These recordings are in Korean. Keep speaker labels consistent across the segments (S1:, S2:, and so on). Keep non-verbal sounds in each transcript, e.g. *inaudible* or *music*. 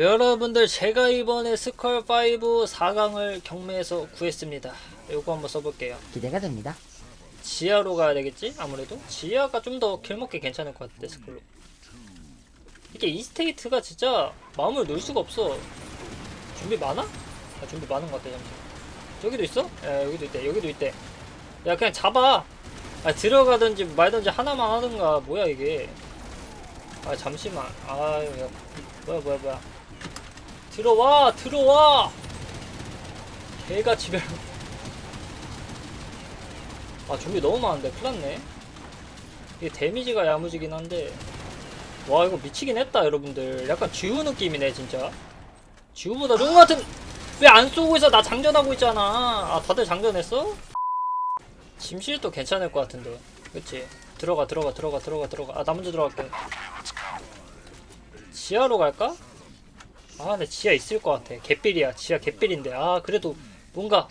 S1: 여러분들 제가 이번에 스컬5 4강을 경매에서 구했습니다. 요거 한번 써볼게요.
S2: 기대가 됩니다.
S1: 지하로 가야 되겠지? 아무래도 지하가 좀 더 길먹기 괜찮을 것 같아 스컬로. 이게 이스테이트가 진짜 마음을 놓을 수가 없어. 준비 많아? 아, 준비 많은 것 같아 잠시. 저기도 있어? 야 여기도 있대. 여기도 있대. 야 그냥 잡아. 아 들어가든지 말든지 하나만 하든가 뭐야 이게. 아 잠시만. 아유 야 뭐야 뭐야 뭐야. 들어와 들어와. 개가 집에. 아 준비 너무 많은데. 큰일났네. 이게 데미지가 야무지긴 한데. 와 이거 미치긴 했다 여러분들. 약간 쥐우 느낌이네 진짜. 쥐우보다 좋은 것 같은 왜 안 쏘고 있어? 나 장전하고 있잖아. 아 다들 장전했어? 짐실도 괜찮을 것 같은데. 그치? 들어가 들어가 들어가 들어가 들어가. 아 나 먼저 들어갈게. 지하로 갈까? 아 근데 지하 있을 것 같아. 개삘이야. 지하 개삘인데. 아 그래도 뭔가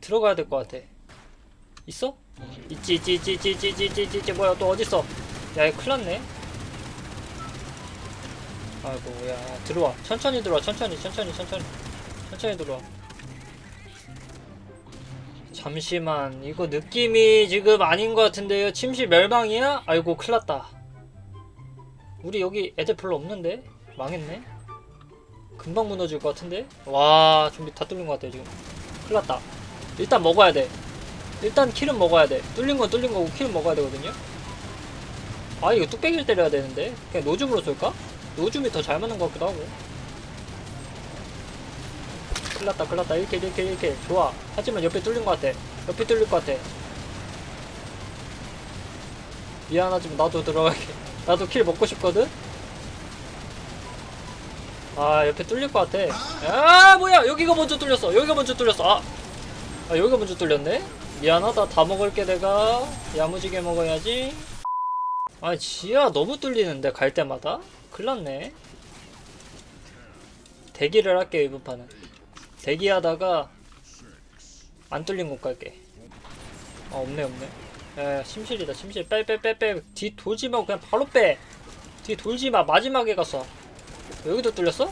S1: 들어가야 될 것 같아. 있어? 있지 있지 있지 있지 있지 있지 있지 있지, 있지. 뭐야 또 어딨어? 야 이거 큰일났네. 아이고 야 들어와. 천천히 들어와. 천천히 천천히 천천히. 천천히 들어와. 잠시만. 이거 느낌이 지금 아닌 것 같은데요. 침실 멸망이야? 아이고 큰일났다. 우리 여기 애들 별로 없는데? 망했네 금방 무너질 것 같은데? 와 준비 다 뚫린 것 같아 지금 큰일났다 일단 먹어야 돼 일단 킬은 먹어야 돼. 뚫린 건 뚫린 거고 킬은 먹어야 되거든요. 아 이거 뚝배기를 때려야 되는데 그냥 노줌으로 쏠까? 노줌이 더 잘 맞는 것 같기도 하고. 클났다 클났다 1킬 1킬 1킬 좋아. 하지만 옆에 뚫린 것 같아. 옆에 뚫릴 것 같아. 미안하지만 나도 들어갈게. *laughs* 나도 킬 먹고 싶거든. 아 옆에 뚫릴 것 같아. 아 뭐야! 여기가 먼저 뚫렸어. 여기가 먼저 뚫렸어. 아, 아 여기가 먼저 뚫렸네. 미안하다. 다 먹을게 내가. 야무지게 먹어야지. 아 지하 너무 뚫리는데 갈 때마다? 큰일났네. 대기를 할게 이번 판은. 대기하다가 안 뚫린 곳 갈게. 아 없네 없네. 에 심실이다 심실. 빼빼빼 빼. 뒤 돌지 말고 그냥 바로 빼뒤 돌지 마. 마지막에 갔어 여기도 뚫렸어?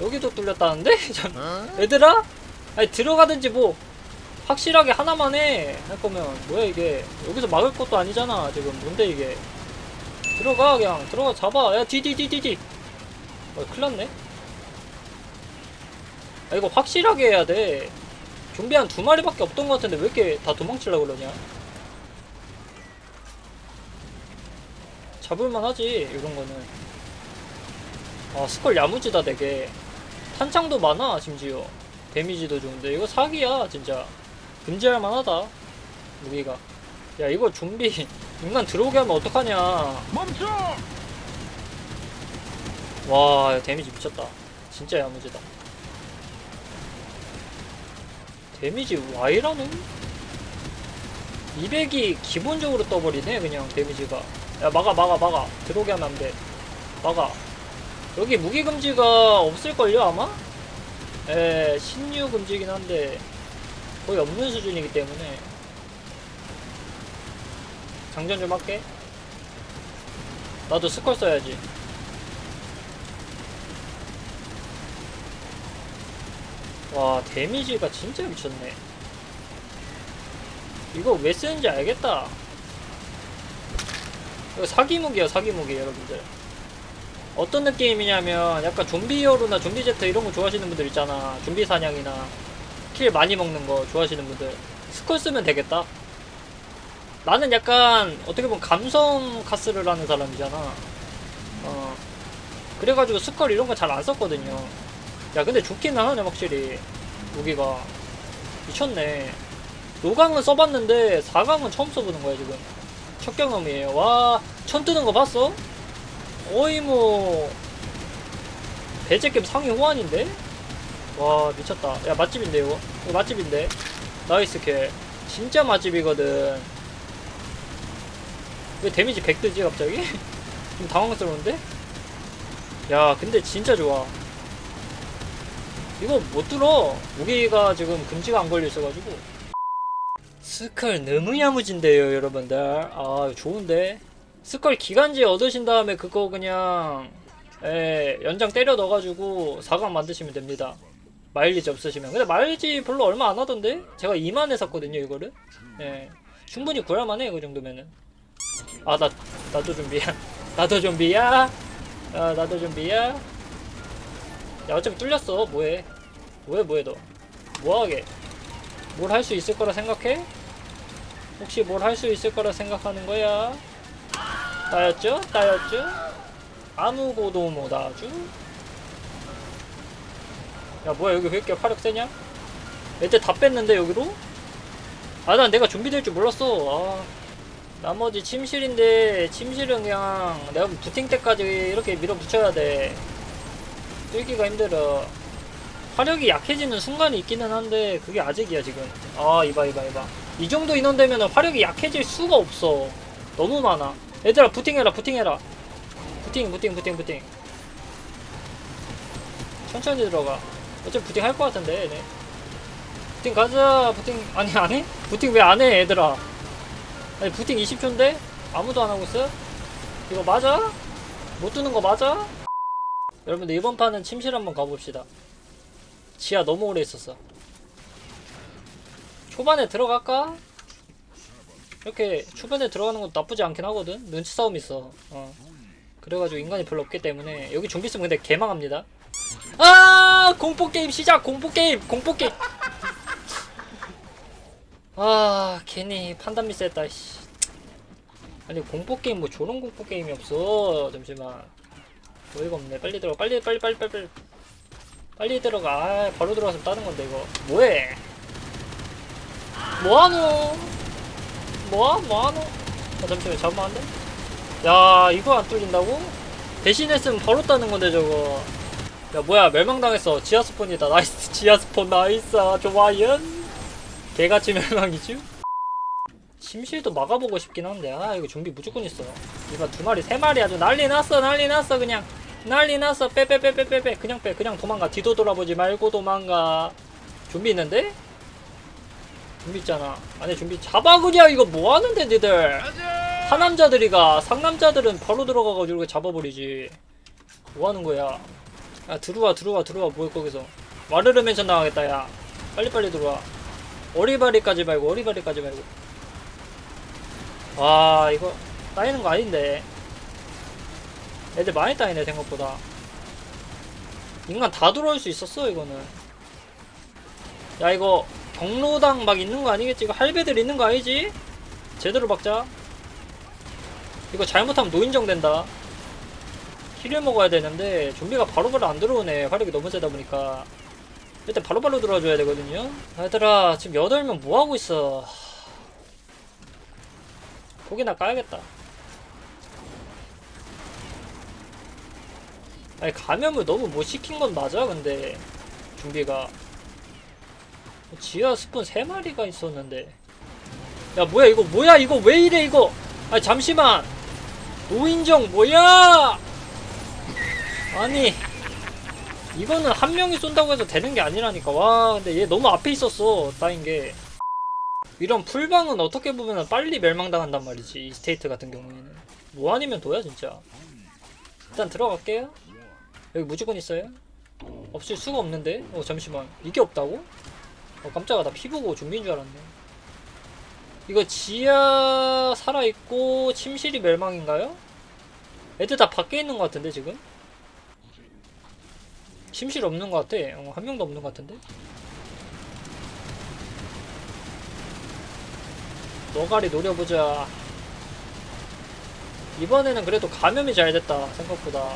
S1: 여기도 뚫렸다는데? *laughs* 참, 얘들아? 아니 들어가든지 뭐 확실하게 하나만 해. 할 거면 뭐야 이게 여기서 막을 것도 아니잖아. 지금 뭔데 이게? 들어가 그냥 들어가 잡아. 야 디디디디디. 어 큰일났네. 아 이거 확실하게 해야 돼. 좀비 한 두 마리밖에 없던 것 같은데 왜 이렇게 다 도망치려고 그러냐? 잡을만 하지 이런 거는. 아 스컬 야무지다 되게. 탄창도 많아 심지어. 데미지도 좋은데 이거 사기야 진짜. 금지할 만하다 무기가 야 이거 좀비 *laughs* 인간 들어오게 하면 어떡하냐
S3: 멈춰!
S1: 와 데미지 미쳤다 진짜 야무지다 데미지 Y라는? 200이 기본적으로 떠버리네 그냥 데미지가 야 막아 막아 막아 들어오게 하면 안돼 막아 여기 무기 금지가 없을걸요 아마? 에 신유 금지긴 한데 거의 없는 수준이기 때문에. 장전 좀 할게. 나도 스컬 써야지. 와 데미지가 진짜 미쳤네. 이거 왜 쓰는지 알겠다. 이거 사기무기야 사기무기 여러분들 어떤 느낌이냐면 약간 좀비 히어로나 좀비 제트 이런 거 좋아하시는 분들 있잖아. 좀비 사냥이나 킬 많이 먹는 거 좋아하시는 분들. 스컬 쓰면 되겠다. 나는 약간 어떻게 보면 감성 카스를 하는 사람이잖아. 어. 그래가지고 스컬 이런 거 잘 안 썼거든요. 야 근데 좋기는 하네 확실히. 무기가. 미쳤네. 노강은 써봤는데 4강은 처음 써보는 거야 지금. 첫 경험이에요. 와 천 뜨는 거 봤어? 거의 뭐 배제겜 상위 호환인데? 와 미쳤다. 야 맛집인데 이거? 이거 맛집인데? 나이스 킬 진짜 맛집이거든. 왜 데미지 100 뜨지 갑자기? *laughs* 좀 당황스러운데? 야 근데 진짜 좋아. 이거 못 들어. 무기가 지금 금지가 안 걸려 있어가지고. 스컬 너무 야무진데요 여러분들. 아 좋은데 스컬 기간제 얻으신 다음에 그거 그냥 예, 연장 때려 넣어가지고 4강 만드시면 됩니다. 마일리지 없으시면. 근데 마일리지 별로 얼마 안 하던데? 제가 2만에 샀거든요, 이거를. 예. 충분히 구할만해, 그 정도면은. 아, 나, 나도 좀비야. *laughs* 나도 좀비야. 아, 나도 좀비야. 야, 어차피 뚫렸어. 뭐해. 뭐해, 뭐해, 너. 뭐하게. 뭘 할 수 있을 거라 생각해? 혹시 뭘 할 수 있을 거라 생각하는 거야? 따였죠? 따였죠? 아무고도 못하죠? 야 뭐야 여기 왜 이렇게 화력 세냐? 애들 다 뺐는데 여기로? 아 난 내가 좀비 될 줄 몰랐어 아 나머지 침실인데 침실은 그냥 내가 부팅 때까지 이렇게 밀어붙여야 돼 뚫기가 힘들어 화력이 약해지는 순간이 있기는 한데 그게 아직이야 지금 아 이봐 이봐 이봐 이 정도 인원 되면 화력이 약해질 수가 없어 너무 많아 얘들아 부팅해라 부팅해라 부팅 부팅 부팅 부팅 천천히 들어가 어차피 부팅 할 것 같은데 얘네 부팅 가자 부팅 아니 안해? 부팅 왜 안해 얘들아 아니 부팅 20초인데 아무도 안 하고 있어? 이거 맞아? 못 두는 거 맞아? 여러분들 이번 판은 침실 한번 가봅시다 지하 너무 오래 있었어 초반에 들어갈까? 이렇게 초반에 들어가는 것도 나쁘지 않긴 하거든. 눈치 싸움 있어. 어. 그래가지고 인간이 별로 없기 때문에 여기 좀비 있으면 근데 개망합니다. 아! 공포 게임 시작! 공포 게임! 공포 게임! 아 괜히 판단 미스했다 씨. 아니 공포 게임 뭐 저런 공포 게임이 없어. 잠시만. 어이가 없네. 빨리 들어가. 빨리 빨리 빨리 빨리 빨리. 빨리 들어가. 아, 바로 들어가서 따는 건데 이거. 뭐해? 뭐하노 뭐야 뭐하노? 아 잠시만 잡으면 안 돼? 야 이거 안 뚫린다고? 대신했으면 바로 따는 건데 저거. 야 뭐야 멸망당했어. 지하스폰이다. 나이스 *laughs* 지하스폰 나이스. 아, 좋아요 개같이 멸망이죠? 침실도 막아보고 싶긴 한데 아 이거 좀비 무조건 있어. 이거 두 마리 세 마리 아주 난리 났어 난리 났어 그냥. 난리 났어. 빼 빼 빼 빼 빼 빼. 그냥 빼 그냥 도망가. 뒤도 돌아보지 말고 도망가. 좀비 있는데? 좀비 있잖아. 안에 좀비 잡아 그냥. 이거 뭐하는데 니들? 하남자들이가 상남자들은 바로 들어가가지고 이렇게 잡아버리지. 뭐하는 거야? 야 들어와 들어와 들어와. 뭐할 거기서? 와르르 맨션 나가겠다 야. 빨리빨리 들어와. 어리바리까지 말고 어리바리까지 말고. 와 이거 따이는 거 아닌데. 애들 많이 따이네 생각보다. 인간 다 들어올 수 있었어 이거는. 야 이거 경로당 막 있는 거 아니겠지? 이거 할배들 있는 거 아니지? 제대로 박자. 이거 잘못하면 노인정 된다. 킬을 먹어야 되는데 좀비가 바로바로 안 들어오네. 화력이 너무 세다 보니까. 일단 바로바로 들어와줘야 되거든요. 얘들아 지금 8명 뭐하고 있어? 고기나 까야겠다. 아니 감염을 너무 못 시킨 건 맞아 근데. 좀비가 지하 스폰 3마리가 있었는데. 야 뭐야 이거 뭐야 이거 왜 이래 이거? 아 잠시만. 노인정 뭐야? 아니 이거는 한 명이 쏜다고 해서 되는 게 아니라니까. 와 근데 얘 너무 앞에 있었어 따인 게 이런 풀방은 어떻게 보면 빨리 멸망당한단 말이지 이 스테이트 같은 경우에는. 뭐 아니면 도야 진짜. 일단 들어갈게요. 여기 무조건 있어요? 없을 수가 없는데? 어 잠시만. 이게 없다고? 어 깜짝아 나피 보고 좀비인 줄 알았네. 이거 지하 살아있고 침실이 멸망인가요? 애들 다 밖에 있는 것 같은데 지금? 침실 없는 것 같아. 어, 한 명도 없는 것 같은데? 너가리 노려보자. 이번에는 그래도 감염이 잘 됐다 생각보다.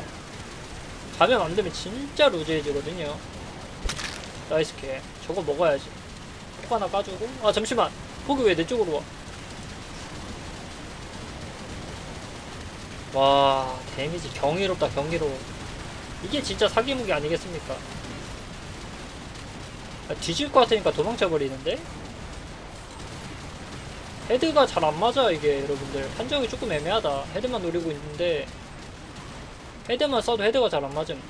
S1: 감염 안 되면 진짜 루즈해지거든요. 나이스 캐 저거 먹어야지 폭 하나 까주고. 아 잠시만. 폭이 왜 내 쪽으로 와? 와, 데미지 경이롭다 경이로워. 이게 진짜 사기 무기 아니겠습니까? 아, 뒤질 것 같으니까 도망쳐 버리는데? 헤드가 잘 안 맞아 이게 여러분들. 판정이 조금 애매하다. 헤드만 노리고 있는데 헤드만 써도 헤드가 잘 안 맞음.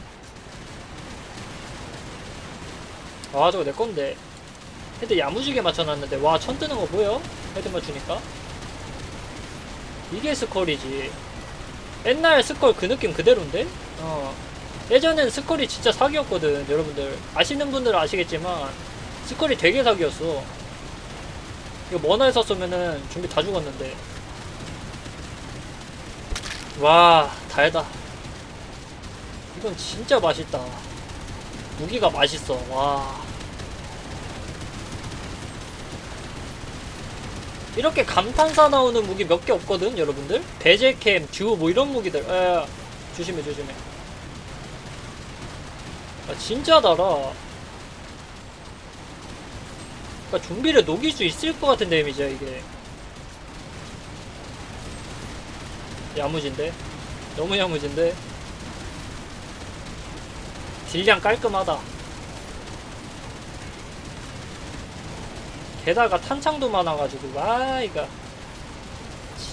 S1: 아 저거 내 건데 헤드 야무지게 맞춰놨는데 와 천 뜨는 거 보여? 헤드 맞추니까? 이게 스컬이지. 옛날 스컬 그 느낌 그대로인데? 어. 예전엔 스컬이 진짜 사기였거든 여러분들. 아시는 분들은 아시겠지만 스컬이 되게 사기였어. 이거 머나에서 쏘면은 준비 다 죽었는데. 와 달다. 이건 진짜 맛있다. 무기가 맛있어. 와 이렇게 감탄사 나오는 무기 몇 개 없거든 여러분들? 베제캠 듀 뭐 이런 무기들. 에 조심해 조심해. 아 진짜 달아 그러니까 좀비를 녹일 수 있을 것 같은 데미지야 이게. 야무진데? 너무 야무진데? 딜량 깔끔하다 게다가 탄창도 많아가지고 와 이거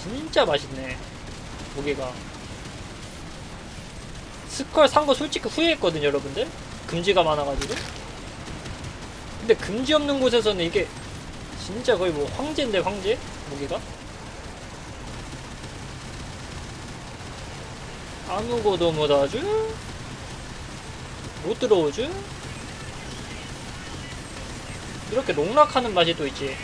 S1: 진짜 맛있네 무게가. 스컬 산 거 솔직히 후회했거든 여러분들? 금지가 많아가지고. 근데 금지 없는 곳에서는 이게 진짜 거의 뭐 황제인데 황제? 무기가? 아무것도 못하죠 못 들어오죠 이렇게 농락하는 맛이 또 있지